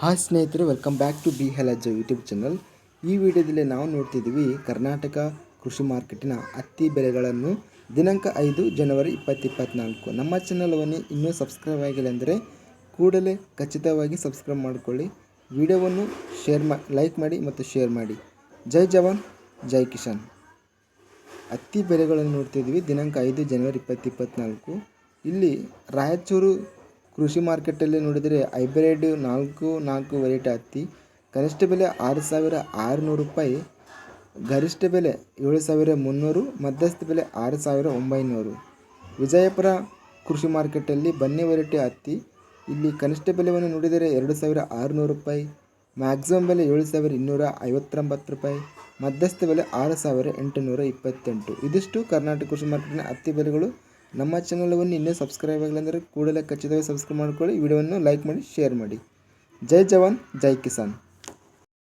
Hi ಸ್ನೇಹಿತರೆ welcome back to B ಹೆಲಜ್ YouTube channel ಈ ವಿಡಿಯೋದಲ್ಲಿ ನಾವು ನೋಡ್ತಿದ್ದೀವಿ ಕರ್ನಾಟಕ ಕೃಷಿ ಮಾರ್ಕೆಟಿನ ಹತ್ತಿ ಬೆಲೆಗಳನ್ನು ದಿನಾಂಕ ಐದು ಜನವರಿ ಇಪ್ಪತ್ತಿಪ್ಪತ್ನಾಲ್ಕು ನಮ್ಮ ಚಾನಲವನ್ನು ಇನ್ನೂ ಸಬ್ಸ್ಕ್ರೈಬ್ ಆಗಿಲ್ಲ ಅಂದರೆ ಕೂಡಲೇ ಖಚಿತವಾಗಿ ಸಬ್ಸ್ಕ್ರೈಬ್ ಮಾಡಿಕೊಳ್ಳಿ. ವಿಡಿಯೋವನ್ನು ಶೇರ್ ಮಾ ಲೈಕ್ ಮಾಡಿ ಮತ್ತು ಶೇರ್ ಮಾಡಿ. ಜೈ ಜವಾನ್, ಜೈ ಕಿಶನ್. ಹತ್ತಿ ಬೆಲೆಗಳನ್ನು ನೋಡ್ತಿದ್ದೀವಿ ದಿನಾಂಕ ಐದು ಜನವರಿ ಇಪ್ಪತ್ತಿಪ್ಪತ್ನಾಲ್ಕು ಇಲ್ಲಿ ರಾಯಚೂರು ಕೃಷಿ ಮಾರ್ಕೆಟಲ್ಲಿ ನೋಡಿದರೆ ಹೈಬ್ರಿಡ್ ನಾಲ್ಕು ನಾಲ್ಕು ವೆರೈಟಿ ಹತ್ತಿ, ಕನಿಷ್ಠ ಬೆಲೆ ಆರು ಸಾವಿರ ಆರುನೂರು ರೂಪಾಯಿ, ಗರಿಷ್ಠ ಬೆಲೆ ಏಳು ಸಾವಿರ ಮುನ್ನೂರು, ಮಧ್ಯಸ್ಥ ಬೆಲೆ ಆರು ಸಾವಿರ ಒಂಬೈನೂರು. ವಿಜಯಪುರ ಕೃಷಿ ಮಾರ್ಕೆಟಲ್ಲಿ ಬನ್ನಿ ವೆರೈಟಿ ಹತ್ತಿ, ಇಲ್ಲಿ ಕನಿಷ್ಠ ಬೆಲೆಯನ್ನು ನೋಡಿದರೆ ಎರಡು ಸಾವಿರ ಆರುನೂರು ರೂಪಾಯಿ, ಮ್ಯಾಕ್ಸಿಮಮ್ ಬೆಲೆ ಏಳು ಸಾವಿರ ಇನ್ನೂರ ಐವತ್ತೊಂಬತ್ತು ರೂಪಾಯಿ, ಮಧ್ಯಸ್ಥ ಬೆಲೆ ಆರು ಸಾವಿರ ಎಂಟುನೂರ ಇಪ್ಪತ್ತೆಂಟು. ಇದಿಷ್ಟು ಕರ್ನಾಟಕ ಕೃಷಿ ಮಾರ್ಕೆಟಿನ ಹತ್ತಿ ಬೆಲೆಗಳು. ನಮ್ಮ ಚಾನಲವನ್ನು ಇನ್ನೂ ಸಬ್ಸ್ಕ್ರೈಬ್ ಆಗಿಲ್ಲ ಅಂದರೆ ಕೂಡಲೇ ಖಚಿತವಾಗಿ ಸಬ್ಸ್ಕ್ರೈಬ್ ಮಾಡ್ಕೊಳ್ಳಿ ವಿಡಿಯೋವನ್ನು ಲೈಕ್ ಮಾಡಿ ಶೇರ್ ಮಾಡಿ. ಜೈ ಜವಾನ್, ಜೈ ಕಿಸಾನ್.